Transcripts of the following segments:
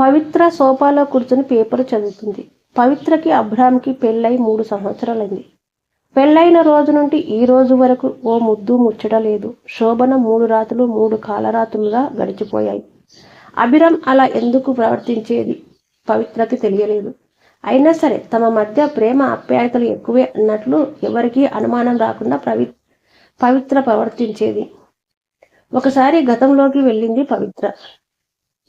పవిత్ర సోఫాలో కూర్చుని పేపర్ చదువుతుంది. పవిత్రకి అబ్రామ్కి పెళ్ళై మూడు సంవత్సరాలైంది. పెళ్ళైన రోజు నుండి ఈ రోజు వరకు ఓ ముద్దు ముచ్చట లేదు. శోభన మూడు రాత్రులు మూడు కాలరాత్రులుగా గడిచిపోయాయి. అభిరామ్ అలా ఎందుకు ప్రవర్తించేది పవిత్రకి తెలియలేదు. అయినా సరే తమ మధ్య ప్రేమ ఆప్యాయతలు ఎక్కువే అన్నట్లు ఎవరికీ అనుమానం రాకుండా ప్రవి పవిత్ర ప్రవర్తించేది. ఒకసారి గతంలోకి వెళ్ళింది పవిత్ర.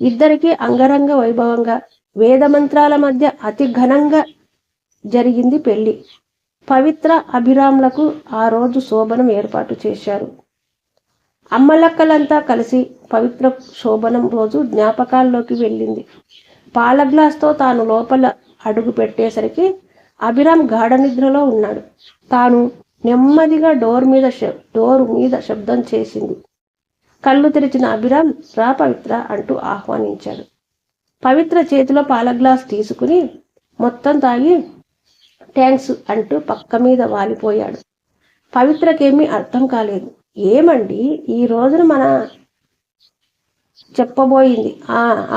ఇద్దరికి అంగరంగ వైభవంగా వేదమంత్రాల మధ్య అతి ఘనంగా జరిగింది పెళ్ళి. పవిత్ర అభిరాములకు ఆ రోజు శోభనం ఏర్పాటు చేశారు. అమ్మలక్కలంతా కలిసి పవిత్ర శోభనం రోజు జ్ఞాపకాల్లోకి వెళ్ళింది. పాల గ్లాస్తో తాను లోపల అడుగు పెట్టేసరికి అభిరామ్ గాఢ నిద్రలో ఉన్నాడు. తాను నెమ్మదిగా డోర్ మీద డోర్ మీద శబ్దం చేసింది. కళ్ళు తెరిచిన అభిరామ్ రా పవిత్ర అంటూ ఆహ్వానించాడు. పవిత్ర చేతిలో పాల గ్లాస్ తీసుకుని మొత్తం తాగి థ్యాంక్స్ అంటూ పక్క మీద వాలిపోయాడు. పవిత్రకేమీ అర్థం కాలేదు. ఏమండి ఈ రోజున మన చెప్పబోయింది.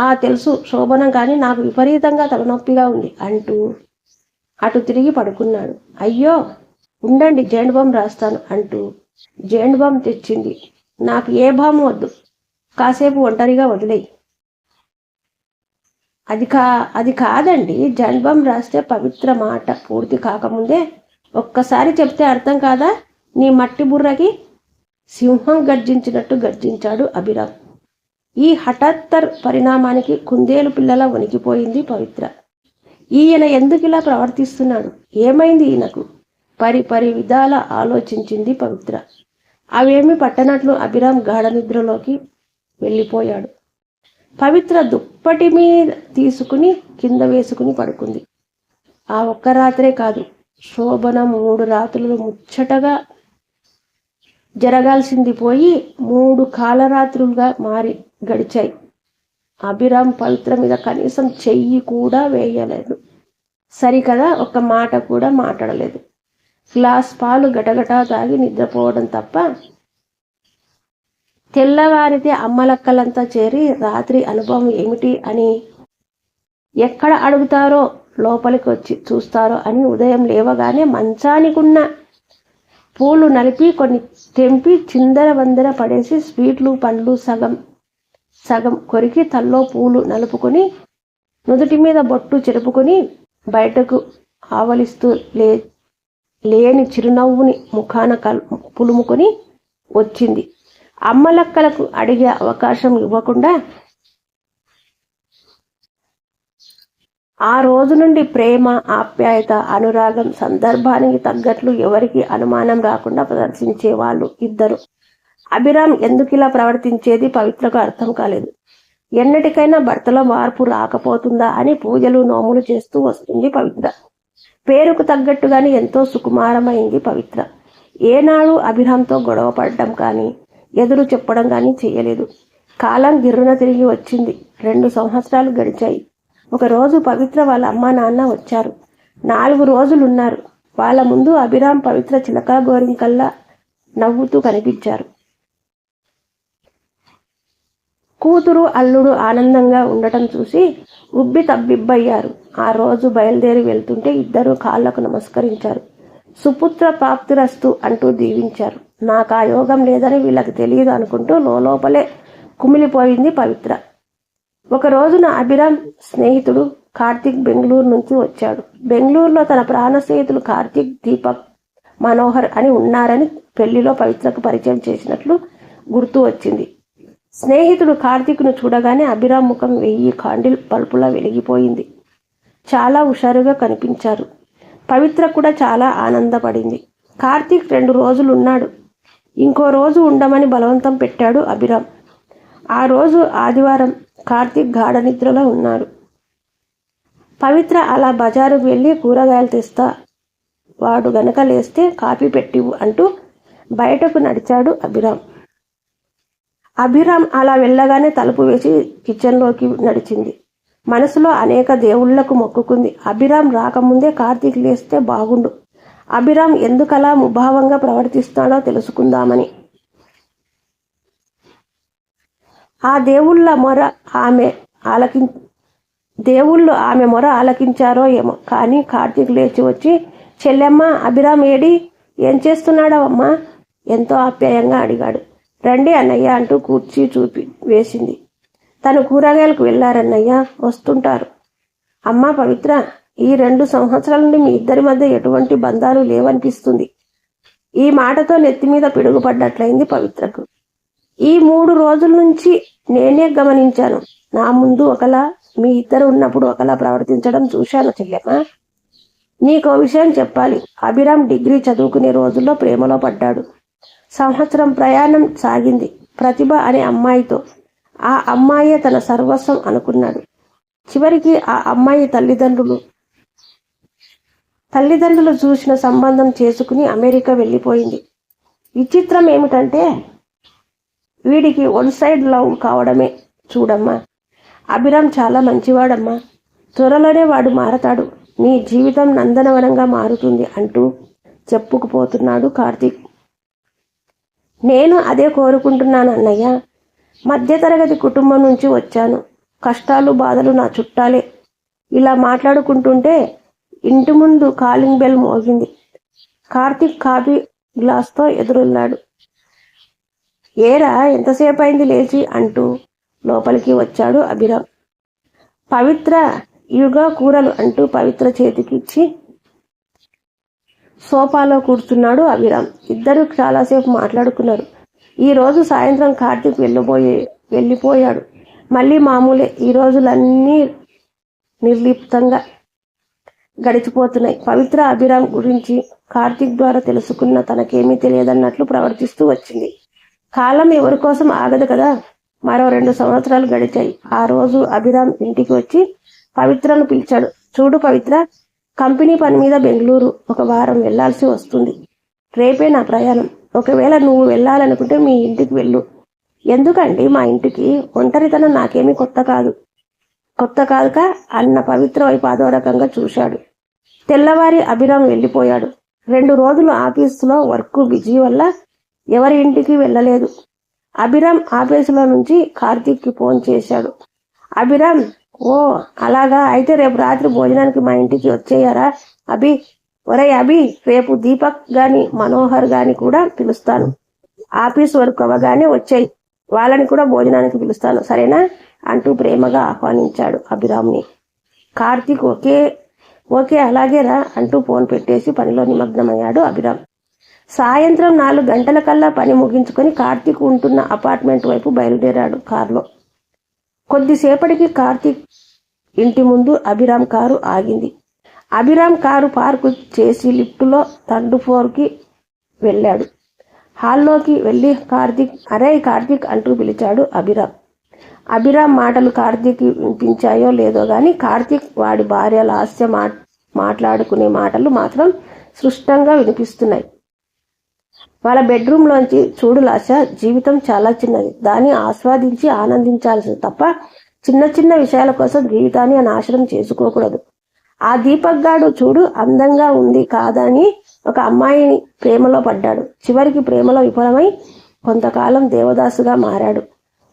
ఆ తెలుసు శోభనం కానీ నాకు విపరీతంగా తలనొప్పిగా ఉంది అంటూ అటు తిరిగి పడుకున్నాడు. అయ్యో ఉండండి జేండుబాం రాస్తాను అంటూ జేండుబాం తెచ్చింది. నాకు ఏ భావం వద్దు. కాసేపు ఒంటరిగా వదిలేయి. అది కా అది కాదండి. జన్మం రాస్తే పవిత్ర మాట పూర్తి కాకముందే ఒక్కసారి చెప్తే అర్థం కాదా? నీ మట్టి బుర్రకి సింహం గర్జించినట్టు గర్జించాడు అభిరామ్. ఈ హఠాత్తర్ పరిణామానికి కుందేలు పిల్లల వణికిపోయింది పవిత్ర. ఈయన ఎందుకు ఇలా ప్రవర్తిస్తున్నాడు? ఏమైంది ఈయనకు? పరి పరి విధాల ఆలోచించింది పవిత్ర. అవేమి పట్టనట్లు అభిరామ్ గాఢ నిద్రలోకి వెళ్ళిపోయాడు. పవిత్ర దుప్పటి మీద తీసుకుని కింద వేసుకుని పడుకుంది. ఆ ఒక్క రాత్రే కాదు శోభన మూడు రాత్రులు ముచ్చటగా జరగాల్సింది పోయి మూడు కాలరాత్రులుగా మారి గడిచాయి. అభిరామ్ పవిత్ర మీద కనీసం చెయ్యి కూడా వేయలేదు. సరికదా ఒక్క మాట కూడా మాట్లాడలేదు. గ్లాస్ పాలు గటగటా తాగి నిద్రపోవడం తప్ప తెల్లవారితే అమ్మలక్కలంతా చేరి రాత్రి అనుభవం ఏమిటి అని ఎక్కడ అడుగుతారో లోపలికి వచ్చి చూస్తారో అని ఉదయం లేవగానే మంచానికున్న పూలు నలిపి కొన్ని తెంపి చిందర వందర పడేసి స్వీట్లు పండ్లు సగం సగం కొరికి తల్లో పూలు నలుపుకొని నుదుటి మీద బొట్టు చెరుపుకొని బయటకు ఆవలిస్తూ లే లేని చిరునవ్వుని ముఖాన కల్ పులుముకొని వచ్చింది. అమ్మలక్కలకు అడిగే అవకాశం ఇవ్వకుండా ఆ రోజు నుండి ప్రేమ ఆప్యాయత అనురాగం సందర్భానికి తగ్గట్లు ఎవరికి అనుమానం రాకుండా ప్రదర్శించే వాళ్ళు ఇద్దరు. అభిరామ్ ఎందుకు ఇలా ప్రవర్తించేది పవిత్రకు అర్థం కాలేదు. ఎన్నటికైనా భర్తలో మార్పు రాకపోతుందా అని పూజలు నోములు చేస్తూ వస్తుంది పవిత్ర. పేరుకు తగ్గట్టుగానే ఎంతో సుకుమారమైంది పవిత్ర. ఏనాడు అభిరామ్తో గొడవ పడడం కానీ ఎదురు చెప్పడం కానీ చేయలేదు. కాలం గిర్రున తిరిగి వచ్చింది. రెండు సంవత్సరాలు గడిచాయి. ఒకరోజు పవిత్ర వాళ్ళ అమ్మా నాన్న వచ్చారు. నాలుగు రోజులు ఉన్నారు వాళ్ళ ముందు అభిరామ్ పవిత్ర చిలకా గోరింకల్లా నవ్వుతూ కనిపించారు. కూతురు అల్లుడు ఆనందంగా ఉండటం చూసి ఉబ్బి తబ్బిబ్బయ్యారు. ఆ రోజు బయలుదేరి వెళ్తుంటే ఇద్దరు కాళ్ళకు నమస్కరించారు. సుపుత్ర ప్రాప్తిరస్తు అంటూ దీవించారు. నాకు ఆ యోగం లేదని వీళ్ళకి తెలియదు అనుకుంటూ లోపలే కుమిలిపోయింది పవిత్ర. ఒక రోజున అభిరామ్ స్నేహితుడు కార్తీక్ బెంగళూరు నుంచి వచ్చాడు. బెంగళూరులో తన ప్రాణ స్నేహితులు కార్తీక్ దీపక్ మనోహర్ అని ఉన్నారని పెళ్ళిలో పవిత్రకు పరిచయం చేసినట్లు గుర్తు వచ్చింది. స్నేహితుడు కార్తీక్ను చూడగానే అభిరామ్ ముఖం వెయ్యి కాండిల్ పలుపులా వెలిగిపోయింది. చాలా హుషారుగా కనిపించారు. పవిత్ర కూడా చాలా ఆనందపడింది. కార్తీక్ రెండు రోజులు ఉన్నాడు ఇంకో రోజు ఉండమని బలవంతం పెట్టాడు అభిరామ్. ఆ రోజు ఆదివారం కార్తీక్ గాఢ నిద్రలో ఉన్నాడు పవిత్ర అలా బజారుకు వెళ్ళి కూరగాయలు తెస్తా వాడు గనక లేస్తే కాఫీ పెట్టివు అంటూ బయటకు నడిచాడు అభిరామ్. అభిరామ్ అలా వెళ్ళగానే తలుపు వేసి కిచెన్లోకి నడిచింది. మనసులో అనేక దేవుళ్ళకు మొక్కుకుంది. అభిరామ్ రాకముందే కార్తీక్ లేస్తే బాగుండు. అభిరామ్ ఎందుకలా ముభావంగా ప్రవర్తిస్తాడో తెలుసుకుందామని. ఆ దేవుళ్ళ మొర ఆమె ఆలకి దేవుళ్ళు ఆమె మొర ఆలకించారో ఏమో. కానీ కార్తీక్ లేచి వచ్చి చెల్లెమ్మ అభిరామ్ ఏడి? ఏం చేస్తున్నాడవమ్మా? ఎంతో ఆప్యాయంగా అడిగాడు. రండి అన్నయ్య అంటూ కూర్చి చూపి వేసింది. తను కూరగాయలకు వెళ్ళారన్నయ్య వస్తుంటారు. అమ్మా పవిత్ర ఈ రెండు సంవత్సరాల నుండి మీ ఇద్దరి మధ్య ఎటువంటి బంధాలు లేవనిపిస్తుంది. ఈ మాటతో నెత్తి మీద పిడుగుపడ్డట్లయింది పవిత్రకు. ఈ మూడు రోజుల నుంచి నేనే గమనించాను. నా ముందు ఒకలా మీ ఇద్దరు ఉన్నప్పుడు ఒకలా ప్రవర్తించడం చూశాను చెల్లెమ్మ. నీకో విషయం చెప్పాలి. అభిరామ్ డిగ్రీ చదువుకునే రోజుల్లో ప్రేమలో పడ్డాడు. సంవత్సరం ప్రయాణం సాగింది. ప్రతిభ అనే అమ్మాయితో. ఆ అమ్మాయే తన సర్వస్వం అనుకున్నాడు. చివరికి ఆ అమ్మాయి తల్లిదండ్రులు తల్లిదండ్రులు చూసిన సంబంధం చేసుకుని అమెరికా వెళ్ళిపోయింది. విచిత్రం ఏమిటంటే వీడికి వన్ సైడ్ లవ్ కావడమే చూడమ్మా. అభిరామ్ చాలా మంచివాడమ్మా. త్వరలోనే వాడు మారతాడు. నీ జీవితం నందనవనంగా మారుతుంది అంటూ చెప్పుకుపోతున్నాడు కార్తీక్. నేను అదే కోరుకుంటున్నాను అన్నయ్య. మధ్యతరగతి కుటుంబం నుంచి వచ్చాను. కష్టాలు బాధలు నా చుట్టాలే. ఇలా మాట్లాడుకుంటుంటే ఇంటి ముందు కాలింగ్ బెల్ మోగింది. కార్తీక్ కాఫీ గ్లాస్తో ఎదురున్నాడు ఏరా ఎంతసేపు అయింది లేచి? అంటూ లోపలికి వచ్చాడు అభిరామ్. పవిత్ర ఇవిగా కూరలు అంటూ పవిత్ర చేతికి ఇచ్చి సోఫాలో కూర్చున్నాడు అభిరామ్. ఇద్దరు చాలాసేపు మాట్లాడుకున్నారు. ఈ రోజు సాయంత్రం కార్తీక్ వెళ్ళిపోయే వెళ్ళిపోయాడు. మళ్ళీ మామూలే ఈ రోజులన్నీ నిర్లిప్తంగా గడిచిపోతున్నాయి. పవిత్ర అభిరామ్ గురించి కార్తీక్ ద్వారా తెలుసుకున్న తనకేమీ తెలియదన్నట్లు ప్రవర్తిస్తూ వచ్చింది. కాలం ఎవరి కోసం ఆగదు కదా? మరో రెండు సంవత్సరాలు గడిచాయి. ఆ రోజు అభిరామ్ ఇంటికి వచ్చి పవిత్రను పిలిచాడు. చూడు పవిత్ర కంపెనీ పని మీద బెంగళూరు ఒక వారం వెళ్ళాల్సి వస్తుంది. రేపే నా ప్రయాణం. ఒకవేళ నువ్వు వెళ్ళాలనుకుంటే మీ ఇంటికి వెళ్ళు. ఎందుకండి మా ఇంటికి? ఒంటరితనం నాకేమీ కొత్త కాదు. కొత్త కాదుక అన్న పవిత్ర వైపు అదోరకంగా చూశాడు. తెల్లవారి అభిరామ్ వెళ్ళిపోయాడు. రెండు రోజులు ఆఫీసులో వర్క్ బిజీ వల్ల ఎవరి ఇంటికి వెళ్ళలేదు. అభిరామ్ ఆఫీసులో నుంచి కార్తీక్కి ఫోన్ చేశాడు. అభిరామ్ ఓ అలాగా? అయితే రేపు రాత్రి భోజనానికి మా ఇంటికి వచ్చేయారా? అభి ఒరే అభి రేపు దీపక్ గాని మనోహర్ గాని కూడా పిలుస్తాను. ఆఫీస్ వర్క్ అవ్వగానే వచ్చాయి. వాళ్ళని కూడా భోజనానికి పిలుస్తాను సరేనా? అంటూ ప్రేమగా ఆహ్వానించాడు అభిరామ్ని. కార్తీక్ ఓకే? ఓకే అలాగేరా అంటూ ఫోన్ పెట్టేసి పనిలో నిమగ్నమయ్యాడు అభిరామ్. సాయంత్రం నాలుగు గంటల కల్లా పని ముగించుకొని కార్తీక్ ఉంటున్న అపార్ట్మెంట్ వైపు బయలుదేరాడు కారులో. కొద్దిసేపటికి కార్తీక్ ఇంటి ముందు అభిరామ్ కారు ఆగింది. అభిరామ్ కారు పార్కు చేసి లిఫ్టులో థర్డ్ ఫ్లోర్కి వెళ్ళాడు. హాల్లోకి వెళ్ళి కార్తీక్ అరే కార్తీక్ అంటూ పిలిచాడు అభిరామ్. అభిరామ్ మాటలు కార్తీక్ వినిపించాయో లేదో కానీ కార్తీక్ వాడి భార్య లాస్య మాట్లాడుకునే మాటలు మాత్రం స్పష్టంగా వినిపిస్తున్నాయి. వాళ్ళ బెడ్రూమ్లోంచి చూడు లాశ జీవితం చాలా చిన్నది. దాన్ని ఆస్వాదించి ఆనందించాల్సింది తప్ప చిన్న చిన్న విషయాల కోసం జీవితాన్ని నాశనం చేసుకోకూడదు. ఆ దీపక్ గాడు చూడు అందంగా ఉంది కాదని ఒక అమ్మాయిని ప్రేమలో పడ్డాడు. చివరికి ప్రేమలో విఫలమై కొంతకాలం దేవదాసుగా మారాడు.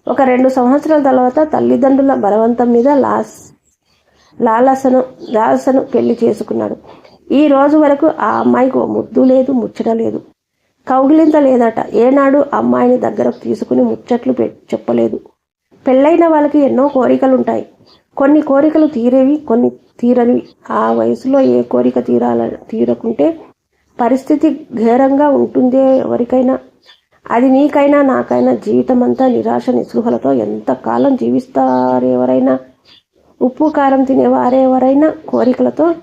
ఒక రెండు సంవత్సరాల తర్వాత తల్లిదండ్రుల బలవంతం మీద లాస్ లాలసను లాలసను పెళ్ళి చేసుకున్నాడు. ఈ రోజు వరకు ఆ అమ్మాయికి ఓ ముద్దు లేదు ముచ్చట లేదు. కౌగిలింత లేదట ఏనాడు అమ్మాయిని దగ్గరకు తీసుకుని ముచ్చట్లు పె- చెప్పలేదు. పెళ్ళైన వాళ్ళకి ఎన్నో కోరికలుంటాయి. కొన్ని కోరికలు తీరేవి కొన్ని తీరనివి. ఆ వయసులో ఏ కోరిక తీరాల తీరకుంటే పరిస్థితి ఘేరంగా ఉంటుందే ఎవరికైనా. అది నీకైనా నాకైనా జీవితం అంతా నిరాశ నిస్పృహలతో ఎంతకాలం జీవిస్తారెవరైనా? ఉప్పు కారం తినేవారెవరైనా కోరికలతో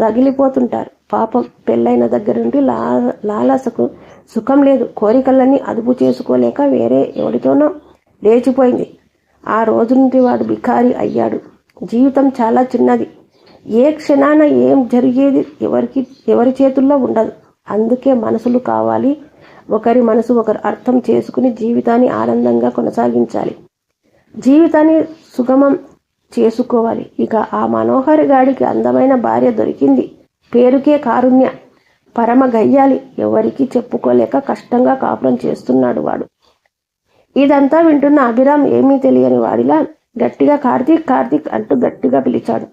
రగిలిపోతుంటారు. పాపం పెళ్ళైన దగ్గర నుండి లా లాలసకు సుఖం లేదు. కోరికలన్నీ అదుపు చేసుకోలేక వేరే ఎవరితోనో లేచిపోయింది. ఆ రోజు నుండి వాడు బికారి అయ్యాడు. జీవితం చాలా చిన్నది. ఏ క్షణాన ఏం జరిగేది ఎవరికి ఎవరి చేతుల్లో ఉండదు. అందుకే మనసులు కావాలి. ఒకరి మనసు ఒకరు అర్థం చేసుకుని జీవితాన్ని ఆనందంగా కొనసాగించాలి. జీవితాన్ని సుగమం చేసుకోవాలి. ఇక ఆ మనోహర్ గాడికి అందమైన భార్య దొరికింది. పేరుకే కారుణ్య. పరమ గయ్యాలి. ఎవరికి చెప్పుకోలేక కష్టంగా కాపురం చేస్తున్నాడు వాడు. ఇదంతా వింటున్న అభిరామ్ ఏమీ తెలియని వాడిలా గట్టిగా కార్తీక్ కార్తీక్ అంటూ గట్టిగా పిలిచాడు.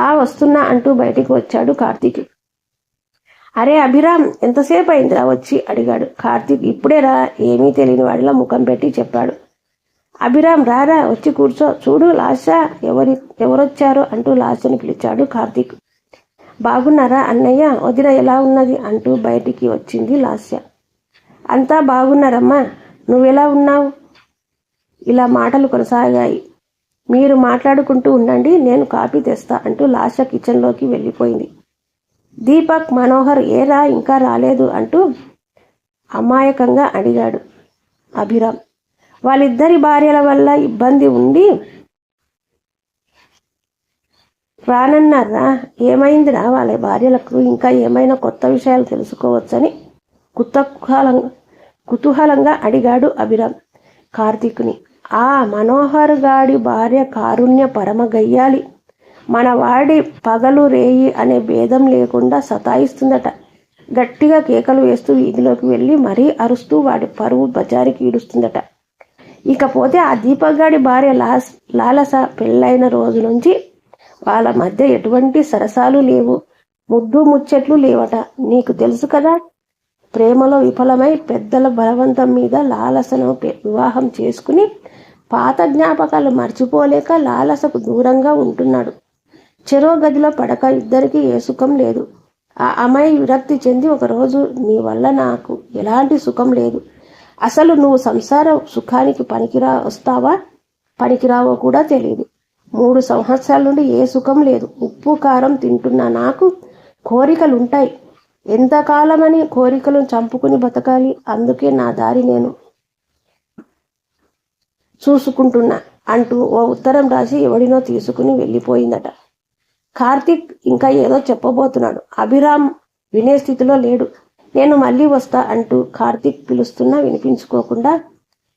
ఆ వస్తున్నా అంటూ బయటికి వచ్చాడు కార్తీక్. అరే అభిరామ్ ఎంతసేపు అయిందిరా వచ్చి? అడిగాడు. కార్తీక్ ఇప్పుడేరా ఏమీ తెలియని వాడిలా ముఖం పెట్టి చెప్పాడు. అభిరామ్ రారా వచ్చి కూర్చో. చూడు లాష ఎవరి ఎవరొచ్చారో అంటూ లాషని పిలిచాడు కార్తీక్. బాగున్నారా అన్నయ్య? వదిన ఎలా ఉన్నది? అంటూ బయటికి వచ్చింది లాస్య. అంతా బాగున్నారమ్మా. నువ్వెలా ఉన్నావు? ఇలా మాటలు కొనసాగాయి. మీరు మాట్లాడుకుంటూ ఉండండి నేను కాఫీ తెస్తా అంటూ లాస్య కిచెన్లోకి వెళ్ళిపోయింది. దీపక్ మనోహర్ ఏరా ఇంకా రాలేదు అంటూ అమాయకంగా అడిగాడు అభిరామ్. వాళ్ళిద్దరి భార్యల వల్ల ఇబ్బంది ఉండి రానన్నారా? ఏమైందిరా? వాళ్ళ భార్యలకు ఇంకా ఏమైనా కొత్త విషయాలు తెలుసుకోవచ్చని కుతూహలంగా కుతూహలంగా అడిగాడు అభిరామ్ కార్తీక్ని. ఆ మనోహర్ గాడి భార్య కారుణ్య పరమ గయ్యాలి మన వాడి పగలు రేయి అనే భేదం లేకుండా సతాయిస్తుందట. గట్టిగా కేకలు వేస్తూ వీధిలోకి వెళ్ళి మరీ అరుస్తూ వాడి పరువు బజారికి ఈడుస్తుందట. ఇకపోతే ఆ దీపక్ గాడి భార్య లాస్ లాలస పెళ్ళైన రోజు నుంచి వాళ్ళ మధ్య ఎటువంటి సరసాలు లేవు. ముద్దు ముచ్చట్లు లేవట. నీకు తెలుసు కదా ప్రేమలో విఫలమై పెద్దల బలవంతం మీద లాలసను వివాహం చేసుకుని పాత జ్ఞాపకాలు మర్చిపోలేక లాలసకు దూరంగా ఉంటున్నాడు. చెరో గదిలో పడక ఇద్దరికి ఏ సుఖం లేదు. ఆ అమ్మాయి విరక్తి చెంది ఒకరోజు నీ వల్ల నాకు ఎలాంటి సుఖం లేదు. అసలు నువ్వు సంసార సుఖానికి పనికిరా వస్తావా? పనికిరావో కూడా తెలియదు మూడు సంవత్సరాల నుండి ఏ సుఖం లేదు. ఉప్పు కారం తింటున్న. నాకు కోరికలుంటాయి. ఎంతకాలమని కోరికలను చంపుకుని బతకాలి? అందుకే నా దారి నేను చూసుకుంటున్నా అంటూ ఓ ఉత్తరం రాసి ఎవడినో తీసుకుని వెళ్ళిపోయిందట. కార్తిక్ ఇంకా ఏదో చెప్పబోతున్నాడు. అభిరామ్ వినే స్థితిలో లేడు. నేను మళ్ళీ వస్తా అంటూ కార్తిక్ పిలుస్తున్నా వినిపించుకోకుండా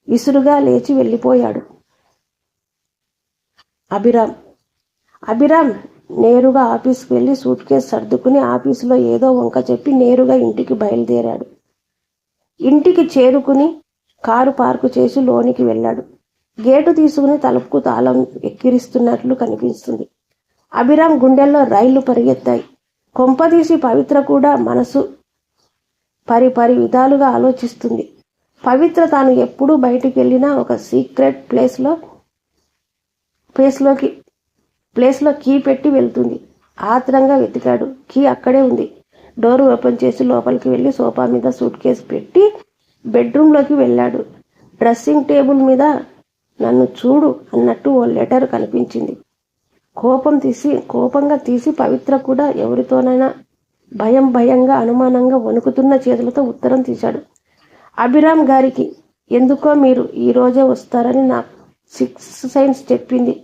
విసురుగా లేచి వెళ్ళిపోయాడు. అభిరామ్. అభిరామ్ నేరుగా ఆఫీస్కి వెళ్ళి సూట్ కేసు సర్దుకుని ఆఫీసులో ఏదో వంక చెప్పి నేరుగా ఇంటికి బయలుదేరాడు. ఇంటికి చేరుకుని కారు పార్కు చేసి లోనికి వెళ్ళాడు. గేటు తీసుకుని తలుపుకు తాళం ఎక్కిరిస్తున్నట్లు కనిపిస్తుంది. అభిరామ్ గుండెల్లో రైళ్ళు పరిగెత్తాయి. కొంపదీసి పవిత్ర కూడా మనసు పరి పరి విధాలుగా ఆలోచిస్తుంది. పవిత్ర తాను ఎప్పుడూ బయటికి వెళ్ళినా ఒక సీక్రెట్ ప్లేస్లో ప్లేస్లోకి ప్లేస్లో కీ పెట్టి వెళ్తుంది. ఆత్రంగా వెతికాడు. కీ అక్కడే ఉంది. డోర్ ఓపెన్ చేసి లోపలికి వెళ్ళి సోఫా మీద సూట్ కేసు పెట్టి బెడ్రూమ్లోకి వెళ్ళాడు. డ్రెస్సింగ్ టేబుల్ మీద నన్ను చూడు అన్నట్టు ఓ లెటర్ కనిపించింది. కోపం తీసి కోపంగా తీసి పవిత్ర కూడా ఎవరితోనైనా భయం భయంగా అనుమానంగా వణుకుతున్న చేతులతో ఉత్తరం తీశాడు. అభిరామ్ గారికి ఎందుకో మీరు ఈ రోజే వస్తారని నాకు సిక్స్ సైన్స్ చెప్పింది.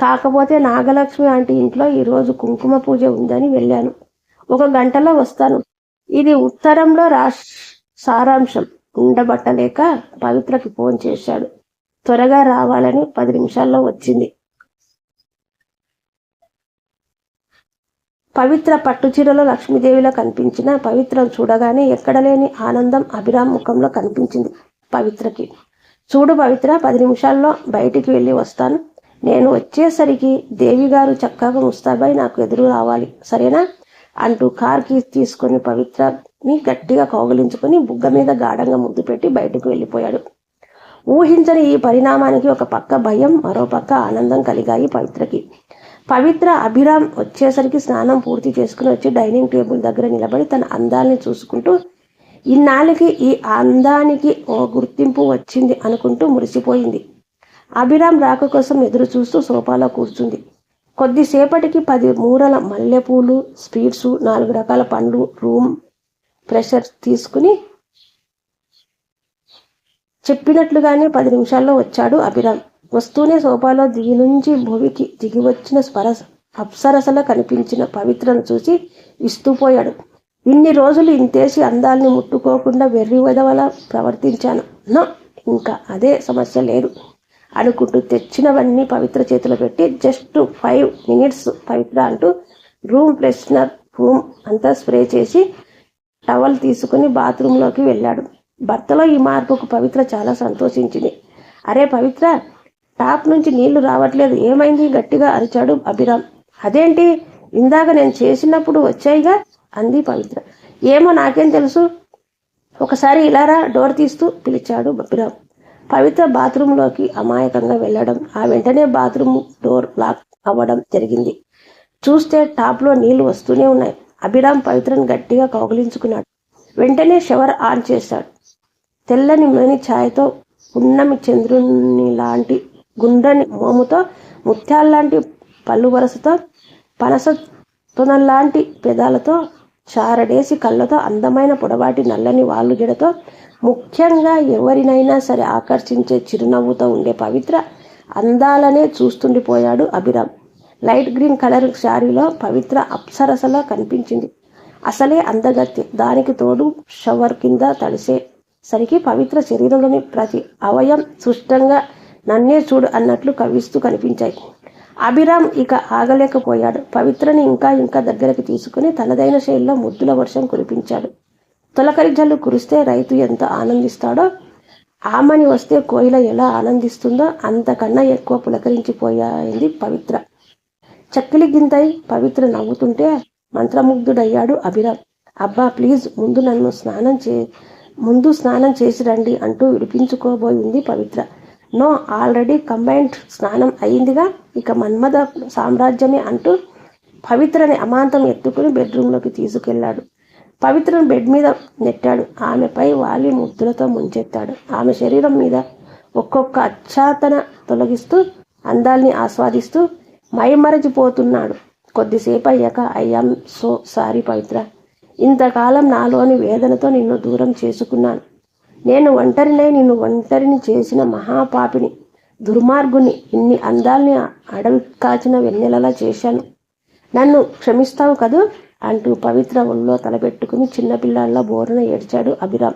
కాకపోతే నాగలక్ష్మి ఆంటీ ఇంట్లో ఈరోజు కుంకుమ పూజ ఉందని వెళ్ళాను. ఒక గంటలో వస్తాను. ఇది ఉత్తరంలో రాష్ సారాంశం. ఉండబట్టలేక పవిత్రకి ఫోన్ చేశాడు. త్వరగా రావాలని పది నిమిషాల్లో వచ్చింది. పవిత్ర పట్టుచీరలో లక్ష్మీదేవిలో కనిపించిన పవిత్రం చూడగానే ఎక్కడలేని ఆనందం అభిరామ్ ముఖంలో కనిపించింది పవిత్రకి. చూడు పవిత్ర పది నిమిషాల్లో బయటికి వెళ్ళి వస్తాను. నేను వచ్చేసరికి దేవి గారు చక్కగా ముస్తాబాయి నాకు ఎదురు రావాలి. సరేనా? అంటూ కార్కి తీసుకుని తీసుకొని పవిత్రని గట్టిగా కౌగిలించుకొని బుగ్గ మీద గాఢంగా ముద్దు పెట్టి బయటకు వెళ్ళిపోయాడు. ఊహించని ఈ పరిణామానికి ఒక పక్క భయం మరో పక్క ఆనందం కలిగాయి పవిత్రకి. పవిత్ర అభిరామ్ వచ్చేసరికి స్నానం పూర్తి చేసుకుని వచ్చి డైనింగ్ టేబుల్ దగ్గర నిలబడి తన అందాల్ని చూసుకుంటూ ఇన్నాళ్ళకి ఈ అందానికి ఓ గుర్తింపు వచ్చింది అనుకుంటూ మురిసిపోయింది. అభిరామ్ రాక కోసం ఎదురు చూస్తూ సోఫాలో కూర్చుంది. కొద్దిసేపటికి పది మూరల మల్లెపూలు స్వీట్సు నాలుగు రకాల పండ్లు రూమ్ ప్రెషర్ తీసుకుని చెప్పినట్లుగానే పది నిమిషాల్లో వచ్చాడు అభిరామ్. వస్తూనే సోఫాలో దిగి నుంచి భూమికి దిగి వచ్చిన స్పర అప్సరసలా కనిపించిన పవిత్రను చూసి ఇస్తూపోయాడు ఇన్ని రోజులు ఇంతేసి అందాల్ని ముట్టుకోకుండా వెర్రి వెదవలా ప్రవర్తించాను. నో ఇంకా అదే సమస్య లేదు. అనుకుంటూ తెచ్చినవన్నీ పవిత్ర చేతిలో పెట్టి జస్ట్ ఫైవ్ మినిట్స్ పవిత్ర అంటూ రూమ్ ఫ్రెషనర్ రూమ్ అంతా స్ప్రే చేసి టవల్ తీసుకుని బాత్రూంలోకి వెళ్ళాడు. భర్తలో ఈ మార్పుకు పవిత్ర చాలా సంతోషించింది. అరే పవిత్ర టాప్ నుంచి నీళ్ళు రావట్లేదు. ఏమైంది? గట్టిగా అరిచాడు అభిరామ్. అదేంటి? ఇందాక నేను చేసినప్పుడు వచ్చాయిగా? అంది పవిత్ర. ఏమో నాకేం తెలుసు? ఒకసారి ఇలారా డోర్ తీస్తూ పిలిచాడు బబ్బిరావు. పవిత్ర బాత్రూంలోకి అమాయకంగా వెళ్ళడం ఆ వెంటనే బాత్రూమ్ డోర్ లాక్ అవ్వడం జరిగింది. చూస్తే టాప్లో నీళ్ళు వస్తూనే ఉన్నాయి. అభిరామ్ పవిత్రను గట్టిగా కౌగిలించుకున్నాడు. వెంటనే షవర్ ఆన్ చేశాడు. తెల్లని మేని ఛాయతో ఉన్నమి చంద్రుని లాంటి గుండ్రని మోముతో ముత్యాల్లాంటి పళ్ళు వరసతో పనస తునల్లాంటి పెదాలతో చారడేసి కళ్ళతో అందమైన పొడవాటి నల్లని వాళ్ళు జడతో ముఖ్యంగా ఎవరినైనా సరే ఆకర్షించే చిరునవ్వుతో ఉండే పవిత్ర అందాలనే చూస్తుండిపోయాడు అభిరామ్. లైట్ గ్రీన్ కలర్ శారీలో పవిత్ర అప్సరసలా కనిపించింది. అసలే అందగత్తి. దానికి తోడు షవర్ కింద తడిసే సరికి పవిత్ర శరీరంలోని ప్రతి అవయం సుష్టంగా నన్నే చూడు అన్నట్లు కవిస్తూ కనిపించాయి. అభిరామ్ ఇక ఆగలేకపోయాడు. పవిత్రని ఇంకా ఇంకా దగ్గరకు తీసుకుని తనదైన శైలిలో ముద్దుల వర్షం కురిపించాడు. తొలకరి జల్లు కురిస్తే రైతు ఎంత ఆనందిస్తాడో ఆమని వస్తే కోయిల ఎలా ఆనందిస్తుందో అంతకన్నా ఎక్కువ పులకరించిపోయింది పవిత్ర. చక్కిలి గింతై పవిత్ర నవ్వుతుంటే మంత్రముగ్ధుడయ్యాడు అభిరామ్. అబ్బా ప్లీజ్ ముందు నన్ను స్నానం చే ముందు స్నానం చేసి రండి అంటూ విడిపించుకోబోయింది పవిత్ర. నో ఆల్రెడీ కంబైన్డ్ స్నానం అయిందిగా. ఇక మన్మథ సామ్రాజ్యమే అంటూ పవిత్రని అమాంతం ఎత్తుకుని బెడ్రూమ్లోకి తీసుకెళ్ళాడు. పవిత్రను బెడ్ మీద నెట్టాడు. ఆమెపై వాలి ముద్దులతో ముంచెత్తాడు. ఆమె శరీరం మీద ఒక్కొక్క అచ్చాతన తొలగిస్తూ అందాల్ని ఆస్వాదిస్తూ మైమరచిపోతున్నాడు. కొద్దిసేపు అయ్యాక ఐఎమ్ సో సారీ పవిత్ర. ఇంతకాలం నాలోని వేదనతో నిన్ను దూరం చేసుకున్నాను. నేను ఒంటరినై నిన్ను ఒంటరిని చేసిన మహాపాపిని దుర్మార్గుని ఇన్ని అందాల్ని అడవి కాచిన వెన్నెలలా చేశాను. నన్ను క్షమిస్తావు కదూ? అంటూ పవిత్ర ఒళ్ళో తలపెట్టుకుని చిన్నపిల్లాళ్ళ బోరున ఏడ్చాడు అభిరామ్.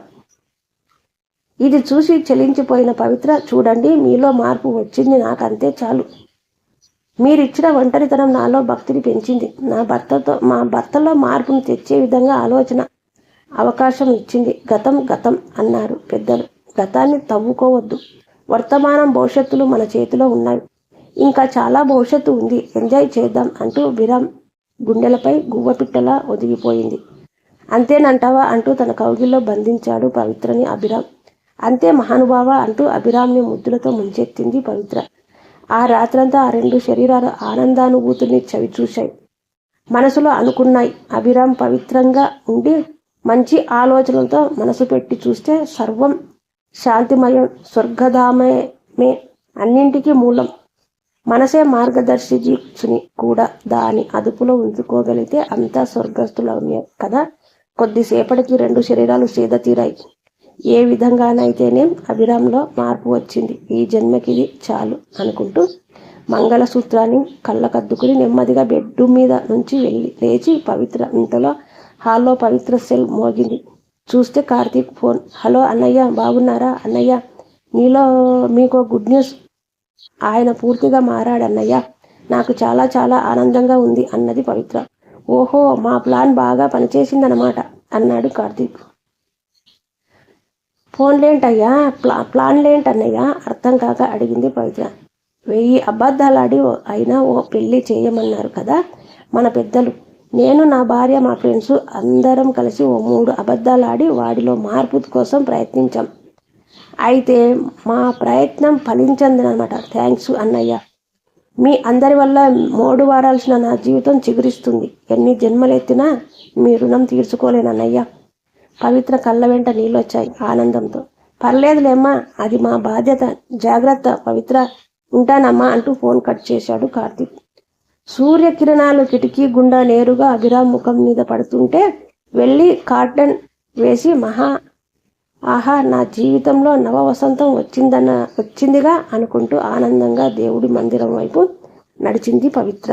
ఇది చూసి చెలించిపోయిన పవిత్ర చూడండి మీలో మార్పు వచ్చింది నాకంతే చాలు. మీరిచ్చిన ఒంటరితనం నాలో భక్తిని పెంచింది. నా భర్తతో మా భర్తలో మార్పును తెచ్చే విధంగా ఆలోచన. అవకాశం ఇచ్చింది. గతం గతం అన్నారు పెద్దలు. గతాన్ని తవ్వుకోవద్దు. వర్తమానం భవిష్యత్తులు మన చేతిలో ఉన్నాయి. ఇంకా చాలా భవిష్యత్తు ఉంది. ఎంజాయ్ చేద్దాం అంటూ విరామ్ గుండెలపై గువ్వపిట్టలా ఒదిగిపోయింది. అంతేనంటావా అంటూ తన కౌగిల్లో బంధించాడు పవిత్రని అభిరామ్. అంతే మహానుభావ అంటూ అభిరామ్ని ముద్దులతో ముంచెత్తింది పవిత్ర. ఆ రాత్రంతా ఆ రెండు శరీరాలు చవి చవిచూశాయి. మనసులో అనుకున్నాయి. అభిరామ్ పవిత్రంగా ఉండి మంచి ఆలోచనలతో మనసు పెట్టి చూస్తే సర్వం శాంతిమయం స్వర్గధామమే అన్నింటికీ మూలం. మనసే మార్గదర్శిని కూడా దాని అదుపులో ఉంచుకోగలిగితే అంతా స్వర్గస్థులమే కదా. కొద్దిసేపటికి రెండు శరీరాలు సీద తీరాయి. ఏ విధంగానైతేనే అభిరామ్లో మార్పు వచ్చింది. ఈ జన్మకిది చాలు అనుకుంటూ మంగళసూత్రాన్ని కళ్ళకద్దుకుని నెమ్మదిగా బెడ్ మీద నుంచి వెళ్ళి లేచి పవిత్ర ఇంతలో హాల్లో పవిత్ర సెల్ మోగింది. చూస్తే కార్తీక్ ఫోన్. హలో అన్నయ్య బాగున్నారా? అన్నయ్య నీలో మీకు గుడ్ న్యూస్. ఆయన పూర్తిగా మారాడన్నయ్య. నాకు చాలా చాలా ఆనందంగా ఉంది అన్నది పవిత్ర. ఓహో మా ప్లాన్ బాగా పనిచేసిందనమాట అన్నాడు కార్తీక్. ఫోన్లేంటయ్యా ప్లా ప్లాన్లేంటన్నయ్యా అర్థం కాక అడిగింది పవిత్ర. వెయ్యి అబద్ధాలాడి అయినా ఓ పెళ్ళి చేయమన్నారు కదా మన పెద్దలు. నేను నా భార్య మా ఫ్రెండ్స్ అందరం కలిసి ఓ మూడు అబద్ధాలు ఆడి వాడిలో మార్పు కోసం ప్రయత్నించాం. అయితే మా ప్రయత్నం ఫలించిందనమాట. థ్యాంక్స్ అన్నయ్య. మీ అందరి వల్ల మూడు వారాల్సిన నా జీవితం చిగురిస్తుంది. ఎన్ని జన్మలెత్తినా మీ రుణం తీర్చుకోలేనన్నయ్య పవిత్ర కళ్ళ వెంట నీళ్ళొచ్చాయి ఆనందంతో. పర్లేదులేమ్మా అది మా బాధ్యత. జాగ్రత్త పవిత్ర. ఉంటానమ్మా అంటూ ఫోన్ కట్ చేశాడు కార్తీక్. సూర్యకిరణాలు కిటికీ గుండా నేరుగా అభిరామ్ ముఖం మీద పడుతుంటే వెళ్ళి కార్టన్ వేసి మహా ఆహా నా జీవితంలో నవ వసంతం వచ్చిందన్న వచ్చిందిగా అనుకుంటూ ఆనందంగా దేవుడి మందిరం వైపు నడిచింది పవిత్ర.